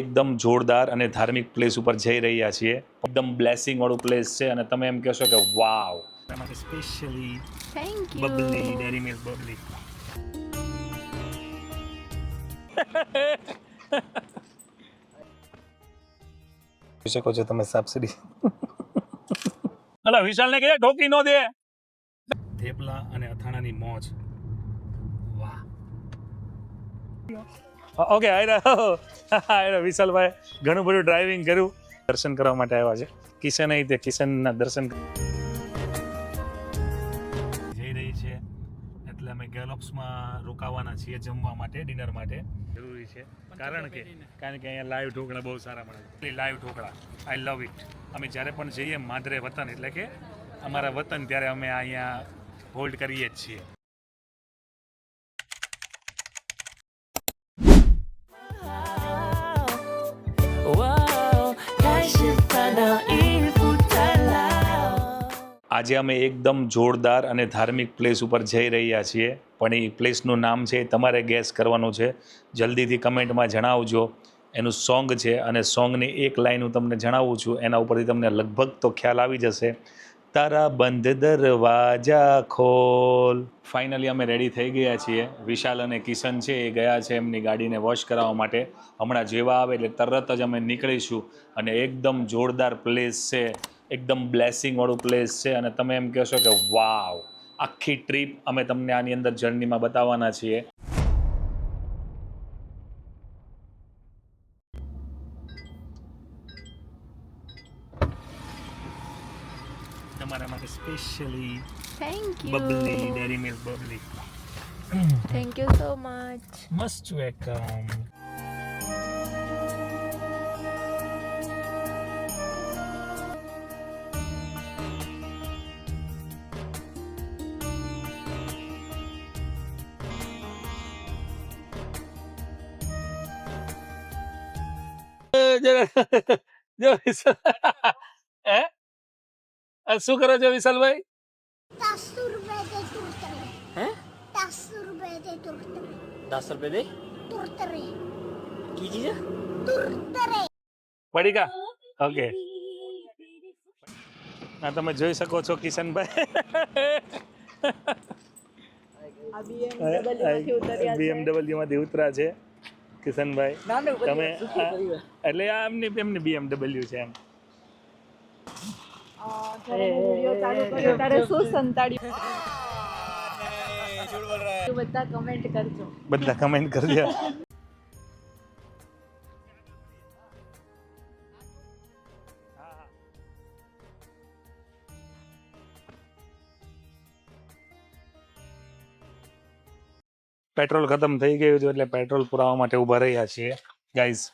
એકદમ જોરદાર અને ધાર્મિક પ્લેસ ઉપર જઈ રહ્યા છીએ. એકદમ બ્લેસિંગ વાળું પ્લેસ છે અને તમે એમ કહેશો કે વાવ માટે specially thank Bubbly Dairy Milk Bubbly જોઈ શકો છો તમે સબસિડી અલા વિશાલને કહે ઢોકી નો દે. થેપલા અને અથાણાની મોજ. વાહ. ઓકે આયરા. વિશાલભાઈ ઘણું બધું ડ્રાઇવિંગ કર્યું. દર્શન કરવા માટે આવ્યા છે. કિશન અહીં તે કિશનના દર્શન જઈ રહી છે. એટલે અમે ગેલોપ્સમાં રોકાવાના છીએ જમવા માટે ડિનર માટે. જરૂરી છે. કારણ કે કારણ કે અહીંયા લાઈવ ઢોકળા બહુ સારા મળે છે. Live dhokla. I love it અમે જ્યારે પણ જઈએ માદરે વતન એટલે કે અમારા વતન ત્યારે અમે અહીંયા હોલ્ડ કરીએ જ છીએ. આજે અમે એકદમ જોરદાર અને ધાર્મિક પ્લેસ ઉપર જઈ રહ્યા છીએ. પણ એ પ્લેસનું નામ છે તમારે ગેસ કરવાનું છે. જલ્દીથી કમેન્ટમાં જણાવજો. એનું સોંગ છે અને સોંગની એક લાઈન હું તમને જણાવું છું. એના ઉપરથી તમને લગભગ તો ખ્યાલ આવી જશે. તારા બંધ દરવાજા ખોલ. ફાઇનલી અમે રેડી થઈ ગયા છીએ. વિશાલ અને કિશન છે એ ગયા છે એમની ગાડીને વોશ કરાવવા માટે. હમણાં જેવા આવે એટલે તરત જ અમે નીકળીશું. અને એકદમ જોરદાર પ્લેસ છે. એકદમ બ્લેસિંગવાળું પ્લેસ છે અને તમે એમ કહેશો કે વાવ આખી ટ્રીપ અમે તમને આની અંદર જર્નીમાં બતાવવાના છીએ. તમારા માટે specially thank Bubbly dairy milk Bubbly thank you so much must welcome જો વિશાલ હે? શું કરો છો વિશાલભાઈ? દસ રૂપિયા દે કી ચીજ પડીકા? ઓકે. આ તમે જોઈ શકો છો કિશનભાઈ. બીએમડબલ્યુ માંથી ઉતર્યા છે. કિશનભાઈ તમે એટલે આ એમની એમની બીએમડબલ્યુ છે એમ તારે શું સંતાડ્યું બધા કમેન્ટ કરજો બધા કમેન્ટ કરજો પેટ્રોલ ખતમ થઈ ગયું હતું એટલે પેટ્રોલ પુરાવા માટે ઊભા રહ્યા છીએ. ગાઈઝ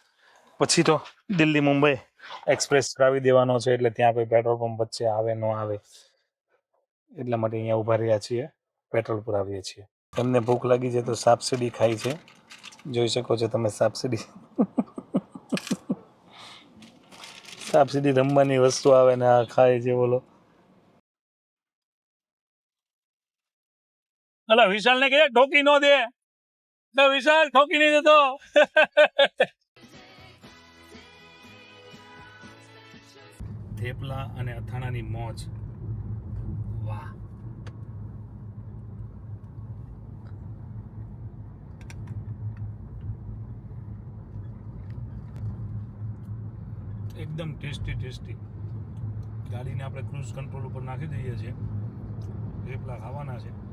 પછી તો દિલ્હી મુંબઈ એક્સપ્રેસ કરાવી દેવાનો છે એટલે ત્યાં કોઈ પેટ્રોલ પંપ વચ્ચે આવે, ન આવે એટલા માટે અહીંયા ઊભા રહ્યા છીએ, પેટ્રોલ પુરાવીએ છીએ. એમને ભૂખ લાગી છે તો સાપસીડી ખાય છે. જોઈ શકો છો તમે સાપસીડી. સાપસીડી રમવાની વસ્તુ આવે ને આ ખાય છે બોલો. અલા વિશાલ ને કહે, ઢોકી નો દે. તો વિશાલ ઠોકી નહીં જતો. થેપલા અને અથાણાની મોજ. વાહ. એકદમ ટેસ્ટી ટેસ્ટી. ગાડીને આપણે ક્રૂઝ કંટ્રોલ ઉપર નાખી દઈએ છીએ. થેપલા ખાવાના છે.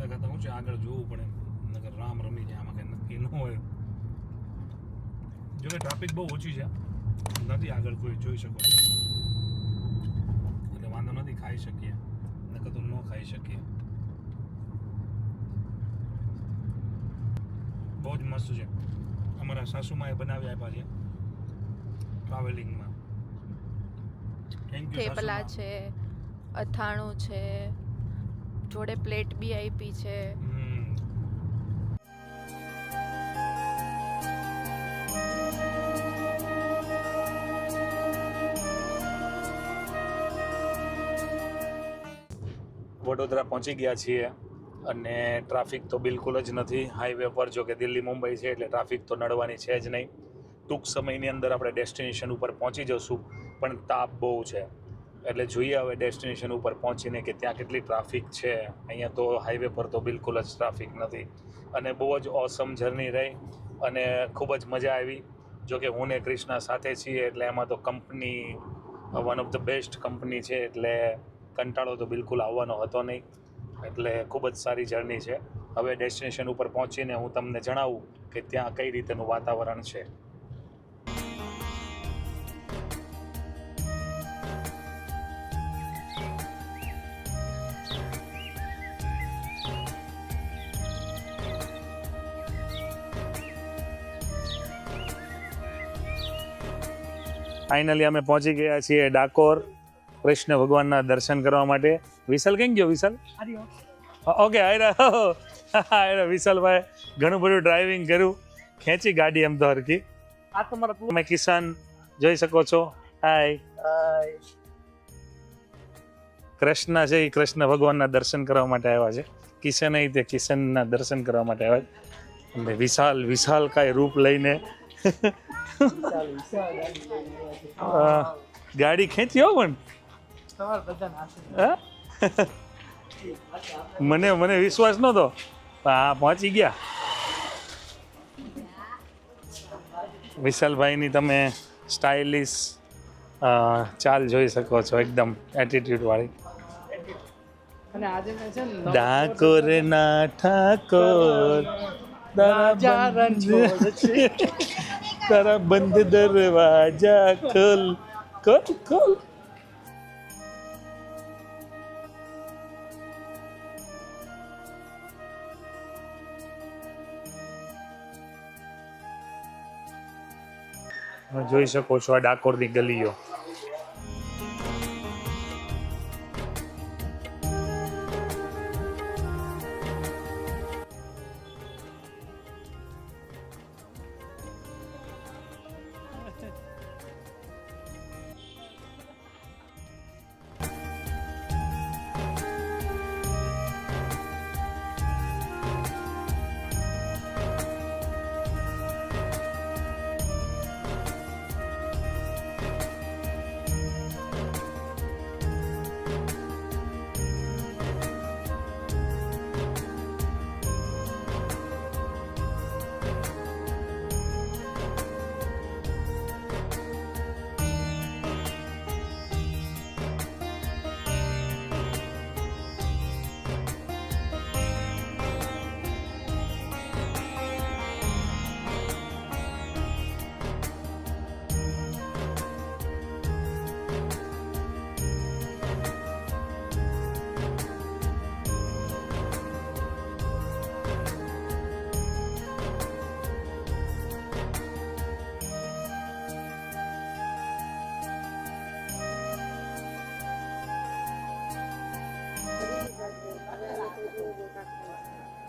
ખાતા ખાતા હું છે આગળ જોવું પડે નગર રામ રમી જાય આમાં કંઈ નક્કી ન હોય. જો કે ટ્રાફિક બહુ ઓછી છે નથી આગળ કોઈ જોઈ શકો. એટલે વાંધો નથી ખાઈ શકીએ. નકર તો ન ખાઈ શકીએ. બહુ જ મસ્ત છે. અમારા સાસુમાએ બનાવી આપ્યા છે ટ્રાવેલિંગમાં થેપલા છે અથાણું છે જોડે પ્લેટ બી આપી છે. વડોદરા પહોંચી ગયા છીએ અને ટ્રાફિક તો બિલકુલ જ નથી. હાઈવે પર જો કે દિલ્હી, મુંબઈ છે એટલે ટ્રાફિક તો નડવાની છે જ નહીં. ટૂંક સમયની અંદર આપણે ડેસ્ટિનેશન ઉપર પહોંચી જશું, પણ તાપ બહુ છે. એટલે જોઈએ હવે ડેસ્ટિનેશન ઉપર પહોંચીને કે ત્યાં કેટલી ટ્રાફિક છે. અહીંયા તો હાઈવે પર તો બિલકુલ જ ટ્રાફિક નથી. અને બહુ જ ઓસમ જર્ની રહી અને ખૂબ જ મજા આવી. જો કે હું ને ક્રિષ્ના સાથે છીએ એટલે એમાં તો company one of the best company છે એટલે કંટાળો તો બિલકુલ આવવાનો હતો નહીં. એટલે ખૂબ જ સારી જર્ની છે. હવે ડેસ્ટિનેશન ઉપર પહોંચીને હું તમને જણાવું કે ત્યાં કઈ રીતેનું વાતાવરણ છે. ફાઇનલી અમે પહોંચી ગયા છીએ ડાકોર કૃષ્ણ ભગવાનના દર્શન કરવા માટે. વિશાલ કેમ ગયો વિશાલ? ઓકે આયરા વિશાલભાઈ ઘણું બધું ડ્રાઇવિંગ કર્યું. ખેંચી ગાડી એમ તો હરકી આ તમારા તમે કિસાન જોઈ શકો છો. હાય કૃષ્ણ છે એ કૃષ્ણ ભગવાનના દર્શન કરવા માટે આવ્યા છે. કિશન એ તે કિશનના દર્શન કરવા માટે આવ્યા છે. વિશાલ વિશાલ કાંઈ રૂપ લઈને ગાડી ખેંચી હો પણ. મને મને વિશ્વાસ નહોતો. હા પહોંચી ગયા. વિશાલભાઈની તમે સ્ટાઇલિશ ચાલ જોઈ શકો છો એકદમ એટીટ્યુડ વાળી ડાકોર ના ઠાકોર બંધ તારા બંધ દરવાજા ખોલ ખોલ ખોલ. જોઈ શકો છો આ ડાકોરની ગલીઓ.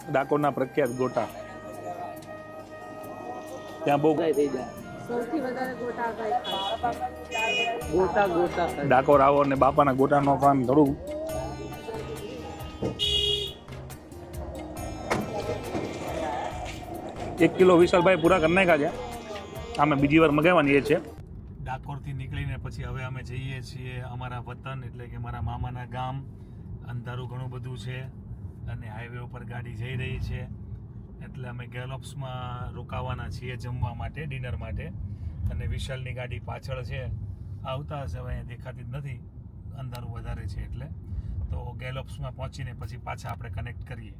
ડાકોરના પ્રખ્યાત ગોટા. ત્યાં બહુ ડાકોર આવો ને બાપાના ગોટા નો ખાન થોડું એક કિલો વિશાલભાઈ પૂરા કરી નાખ્યા છે. અમે બીજી વાર મગાવવાની એ છે. ડાકોરથી નીકળીને પછી હવે અમે જઈએ છીએ અમારા વતન એટલે કે મારા મામાના ગામ. અંધારું ઘણું બધું છે. અને હાઈવે ઉપર ગાડી જઈ રહી છે. એટલે અમે ગેલોપ્સમાં રોકાવાના છીએ જમવા માટે ડિનર માટે. અને વિશાલની ગાડી પાછળ છે. આવતા હશે હવે અહીંયા દેખાતી જ નથી. અંધારું વધારે છે એટલે. તો ગેલોપ્સમાં પહોંચીને પછી પાછા આપણે કનેક્ટ કરીએ.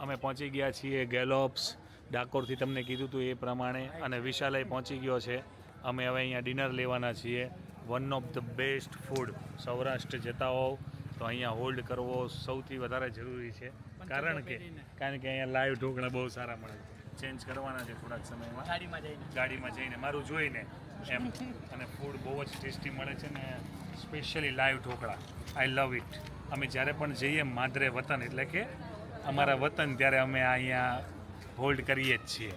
અમે પહોંચી ગયા છીએ ગેલોપ્સ ડાકોરથી તમને કીધું હતું એ પ્રમાણે. અને વિશાલય પહોંચી ગયો છે. અમે હવે અહીંયા ડિનર લેવાના છીએ. One of the best food Saurashtra જતા હોવ. તો અહીંયા હોલ્ડ કરવો સૌથી વધારે જરૂરી છે. કારણ કે કારણ કે અહીંયા લાઈવ ઢોકળા બહુ સારા મળે છે. ચેન્જ કરવાના છે થોડાક સમયમાં. ગાડીમાં જઈને. ગાડીમાં જઈને. મારું જોઈને એમ. અને ફૂડ બહુ જ ટેસ્ટી મળે છે ને specially live dhokla. I love it અમે જ્યારે પણ જઈએ માદરે વતન એટલે કે અમારા વતન ત્યારે અમે અહીંયા હોલ્ડ કરીએ જ છીએ.